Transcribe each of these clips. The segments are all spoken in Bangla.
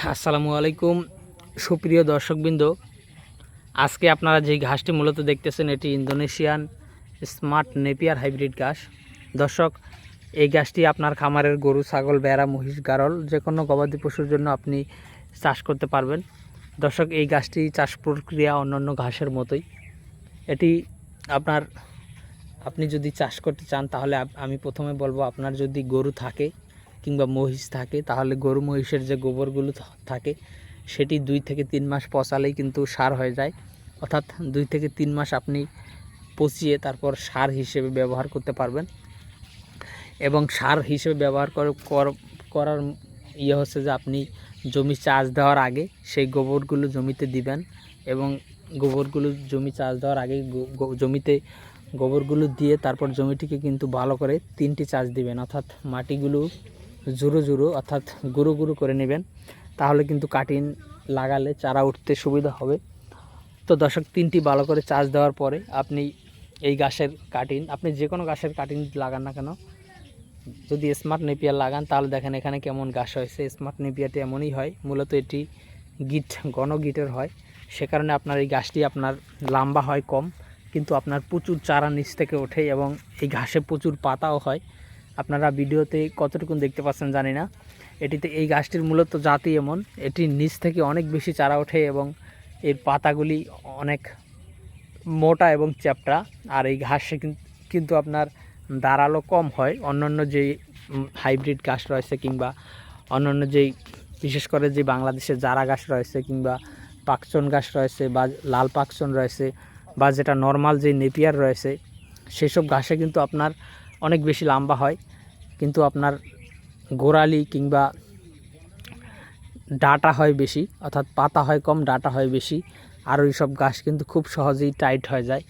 আসসালামু আলাইকুম, সুপ্রিয় দর্শকবৃন্দ। আজকে আপনারা যেই ঘাসটি মূলত দেখতেছেন, এটি ইন্দোনেশিয়ান স্মার্ট নেপিয়ার হাইব্রিড ঘাস। দর্শক, এই ঘাসটি আপনার খামারের গরু, ছাগল বেড়া মহিষ, গারল যে কোনো গবাদি পশুর জন্য আপনি চাষ করতে পারবেন। দর্শক, এই ঘাসটি চাষ প্রক্রিয়া অন্যান্য ঘাসের মতোই। এটি আপনার, আপনি যদি চাষ করতে চান, তাহলে আমি প্রথমে বলব, আপনার যদি গরু থাকে কিংবা মহিষ থাকে, তাহলে গরু মহিষের যে গোবরগুলো থাকে, সেটি দুই থেকে তিন মাস পচালেই কিন্তু সার হয়ে যায়। অর্থাৎ দুই থেকে তিন মাস আপনি পচিয়ে তারপর সার হিসেবে ব্যবহার করতে পারবেন। এবং সার হিসেবে ব্যবহার কর- কর- করার ইয়ে হচ্ছে যে আপনি জমি চাষ দেওয়ার আগে সেই গোবরগুলো জমিতে দিবেন এবং গোবরগুলো জমি চাষ দেওয়ার আগে জমিতে গোবরগুলো দিয়ে তারপর জমিটিকে কিন্তু ভালো করে তিনটি চাষ দিবেন। অর্থাৎ মাটিগুলো জুরো জুরো অর্থাৎ গুঁড়ো গুঁড়ো করে নেবেন, তাহলে কিন্তু কাটিন লাগালে চারা উঠতে সুবিধা হবে। তো দশক তিনটি ভালো করে চাষ দেওয়ার পরে আপনি এই গাছের কাটিন, আপনি যে কোনো গাছের কাটিন লাগান না কেন, যদি স্মার্ট নেপিয়ার লাগান, তাহলে দেখেন এখানে কেমন গাছ হয়েছে। স্মার্ট নেপিয়াটি এমনই হয়, মূলত এটি গিট, ঘন গিটের হয়। সে কারণে আপনার এই গাছটি আপনার লম্বা হয় কম, কিন্তু আপনার প্রচুর চারা নিচ থেকে ওঠে এবং এই ঘাসে প্রচুর পাতাও হয়। আপনারা ভিডিওতে কতটুকু দেখতে পাচ্ছেন জানি না। এটিতে এই গাছটির মূলত জাতি এমন। এটি নিচ থেকে অনেক বেশি চারা ওঠে এবং এর পাতাগুলি অনেক মোটা এবং চ্যাপটা। আর এই ঘাসে কিন্তু আপনার দাঁড়াল কম হয়। অন্যান্য যেই হাইব্রিড গাছ রয়েছে কিংবা অন্যান্য যেই, বিশেষ করে যে বাংলাদেশে জারা গাছ রয়েছে কিংবা পাকচন গাছ রয়েছে বা লাল পাকচন রয়েছে বা যেটা নর্মাল যে নেপিয়ার রয়েছে, সেসব ঘাসে কিন্তু আপনার অনেক বেশি লম্বা হয়। কিন্তু আপনার গোড়ালি কিংবা ডাটা হয় বেশি, অর্থাৎ পাতা হয় কম, ডাটা হয় বেশি, আর ওই সব ঘাস কিন্তু খুব সহজেই টাইট হয়ে যায়,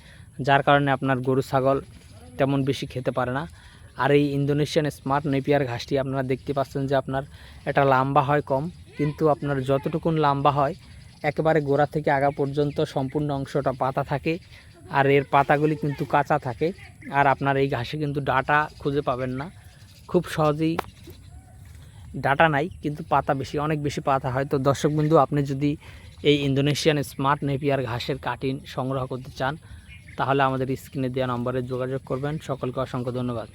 যার কারণে আপনার গরু, ছাগল তেমন বেশি খেতে পারে না। আর এই ইন্দোনেশিয়ান স্মার্ট নেপিয়ার ঘাসটি আপনারা দেখতে পাচ্ছেন যে আপনার এটা লম্বা হয় কম, কিন্তু আপনার যতটুকুন লম্বা হয় একেবারে গোড়া থেকে আগা পর্যন্ত সম্পূর্ণ অংশটা পাতা থাকে আর এর পাতাগুলি কিন্তু কাঁচা থাকে। আর আপনার এই ঘাসে কিন্তু ডাটা খুঁজে পাবেন না। খুব সহজেই ডাটা নাই, কিন্তু পাতা বেশি, অনেক বেশি পাতা হয়। তো দর্শক বন্ধু, আপনি যদি এই ইন্দোনেশিয়ান স্মার্ট নেপিয়ার ঘাসের কাটিন সংগ্রহ করতে চান, তাহলে আমাদের স্ক্রিনে দেওয়া নম্বরে যোগাযোগ করবেন। সকলকে অসংখ্য ধন্যবাদ।